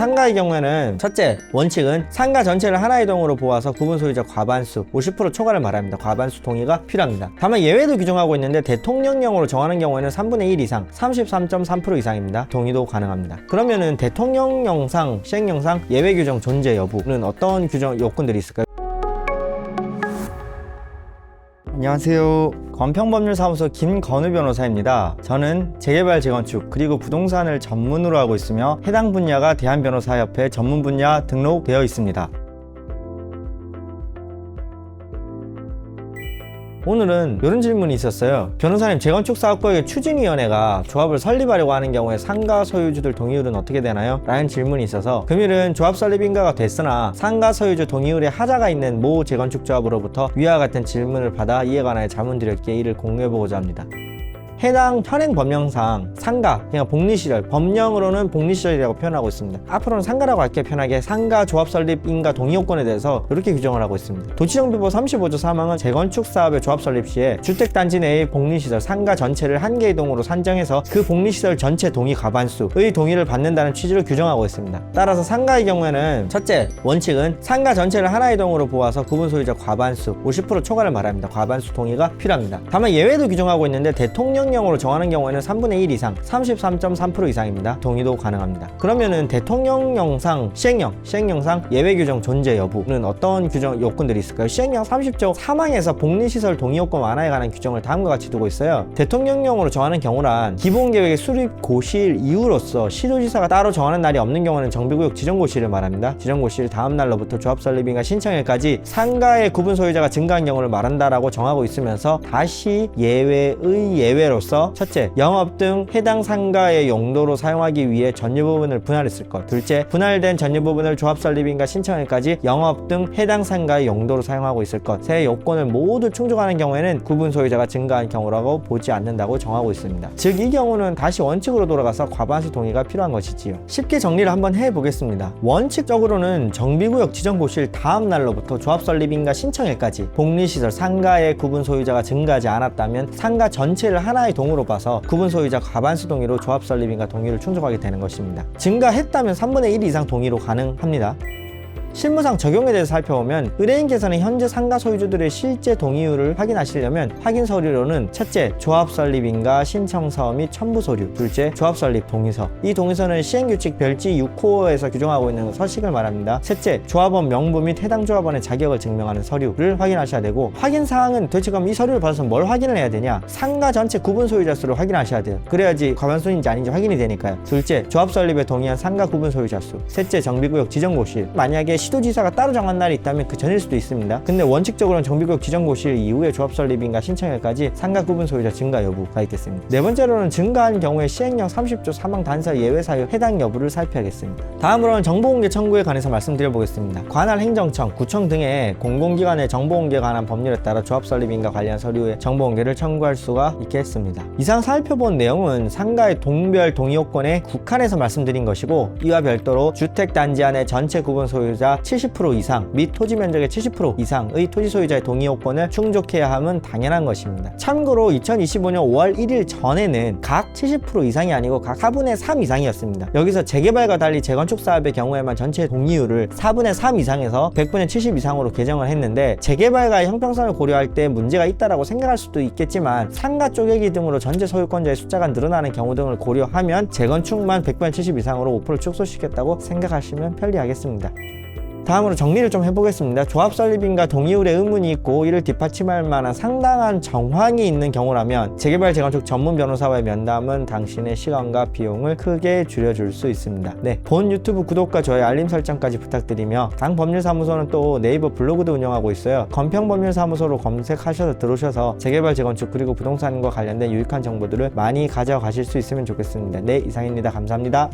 상가의 경우에는 첫째 원칙은 상가 전체를 하나의 동으로 보아서 구분 소유자 과반수 50% 초과를 말합니다. 과반수 동의가 필요합니다. 다만 예외도 규정하고 있는데 대통령령으로 정하는 경우에는 3분의 1 이상 33.3% 이상입니다. 동의도 가능합니다. 그러면은 대통령령상 시행령상 예외 규정 존재 여부는 어떤 규정 요건들이 있을까요? 안녕하세요. 건평법률사무소 김건우 변호사입니다. 저는 재개발 재건축 그리고 부동산을 전문으로 하고 있으며 해당 분야가 대한변호사협회 전문 분야 등록되어 있습니다. 오늘은 이런 질문이 있었어요. 변호사님, 재건축 사업구역의 추진위원회가 조합을 설립하려고 하는 경우에 상가 소유주들 동의율은 어떻게 되나요? 라는 질문이 있어서 금일은 조합 설립 인가가 됐으나 상가 소유주 동의율에 하자가 있는 모 재건축 조합으로부터 위와 같은 질문을 받아 이에 관하여 자문 드렸기에 이를 공유해보고자 합니다. 해당 현행 법령상 상가, 그냥 복리시설, 법령으로는 복리시설이라고 표현하고 있습니다. 앞으로는 상가라고 할게 편하게 상가 조합 설립 인가 동의 요건에 대해서 이렇게 규정을 하고 있습니다. 도시정비법 35조 3항은 재건축 사업의 조합 설립 시에 주택 단지 내의 복리시설 상가 전체를 한 개의 동으로 산정해서 그 복리시설 전체 동의 과반수의 동의를 받는다는 취지를 규정하고 있습니다. 따라서 상가의 경우에는 첫째 원칙은 상가 전체를 하나의 동으로 보아서 구분 소유자 과반수 50% 초과를 말합니다. 과반수 동의가 필요합니다. 다만 예외도 규정하고 있는데 대통령 대통령령으로 정하는 경우에는 3분의 1 이상 33.3% 이상입니다. 동의도 가능합니다. 그러면은 대통령령상 시행령, 시행령상 예외 규정 존재 여부는 어떤 규정 요건들이 있을까요? 시행령 30조 3항에서 복리시설 동의 요건 완화에 관한 규정을 다음과 같이 두고 있어요. 대통령령으로 정하는 경우란 기본 계획의 수립 고시일 이후로서 시도지사가 따로 정하는 날이 없는 경우는 정비구역 지정고시를 말합니다. 지정고시일 다음 날로부터 조합 설립인가 신청일까지 상가의 구분 소유자가 증가한 경우를 말한다라고 정하고 있으면서 다시 예외의 예외로 예로서 첫째, 영업 등 해당 상가의 용도로 사용하기 위해 전유 부분을 분할했을 것. 둘째, 분할된 전유 부분을 조합 설립인가 신청일까지 영업 등 해당 상가의 용도로 사용하고 있을 것. 세 요건을 모두 충족하는 경우에는 구분 소유자가 증가한 경우라고 보지 않는다고 정하고 있습니다. 즉 이 경우는 다시 원칙으로 돌아가서 과반수 동의가 필요한 것이지요. 쉽게 정리를 한번 해보겠습니다. 원칙적으로는 정비구역 지정 고시일 다음 날로부터 조합 설립인가 신청일까지 복리시설 상가의 구분 소유자가 증가하지 않았다면 상가 전체를 하나의 동으로 봐서 구분 소유자 과반수 동의로 조합 설립인가 동의를 충족하게 되는 것입니다. 증가했다면 3분의 1 이상 동의로 가능합니다. 실무상 적용에 대해서 살펴보면 의뢰인께서는 현재 상가 소유주들의 실제 동의율을 확인하시려면 확인 서류로는 첫째 조합 설립 인가 신청서 및 첨부 서류 둘째 조합 설립 동의서. 이 동의서는 시행규칙 별지 6호에서 규정하고 있는 서식을 말합니다. 셋째 조합원 명부 및 해당 조합원의 자격을 증명하는 서류를 확인하셔야 되고 확인 사항은 도대체 그럼 이 서류를 받아서 뭘 확인을 해야 되냐? 상가 전체 구분 소유자 수를 확인하셔야 돼요. 그래야지 과반수인지 아닌지 확인이 되니까요. 둘째 조합 설립에 동의한 상가 구분 소유자 수. 셋째 정비구역 지정고시. 만약에 시도지사가 따로 정한 날이 있다면 그 전일 수도 있습니다. 근데 원칙적으로는 정비구역 지정고시일 이후에 조합 설립인가 신청일까지 상가 구분 소유자 증가 여부가 있겠습니다. 네 번째로는 증가한 경우에 시행령 30조 사망 단서 예외 사유 해당 여부를 살펴야겠습니다. 다음으로는 정보공개 청구에 관해서 말씀드려보겠습니다. 관할 행정청, 구청 등의 공공기관의 정보공개에 관한 법률에 따라 조합 설립인가 관련 서류의 정보공개를 청구할 수가 있겠습니다. 이상 살펴본 내용은 상가의 동별 동의요건에 국한해서 말씀드린 것이고 이와 별도로 주택단지 안의 전체 구분 소유자 70% 이상 및 토지 면적의 70% 이상의 토지 소유자의 동의 요건을 충족해야 함은 당연한 것입니다. 참고로 2025년 5월 1일 전에는 각 70% 이상이 아니고 각 4분의 3 이상이었습니다. 여기서 재개발과 달리 재건축 사업의 경우에만 전체 동의율을 4분의 3 이상에서 100분의 70 이상으로 개정을 했는데 재개발과의 형평성을 고려할 때 문제가 있다라고 생각할 수도 있겠지만 상가 쪼개기 등으로 전체 소유권자의 숫자가 늘어나는 경우 등을 고려하면 재건축만 100분의 70 이상으로 5% 축소시켰다고 생각하시면 편리하겠습니다. 다음으로 정리를 좀 해보겠습니다. 조합 설립인가 동의율에 의문이 있고 이를 뒷받침할 만한 상당한 정황이 있는 경우라면 재개발 재건축 전문 변호사와의 면담은 당신의 시간과 비용을 크게 줄여줄 수 있습니다. 네, 본 유튜브 구독과 저의 알림 설정까지 부탁드리며 당 법률사무소는 또 네이버 블로그도 운영하고 있어요. 건평 법률사무소로 검색하셔서 들어오셔서 재개발 재건축 그리고 부동산과 관련된 유익한 정보들을 많이 가져가실 수 있으면 좋겠습니다. 네, 이상입니다. 감사합니다.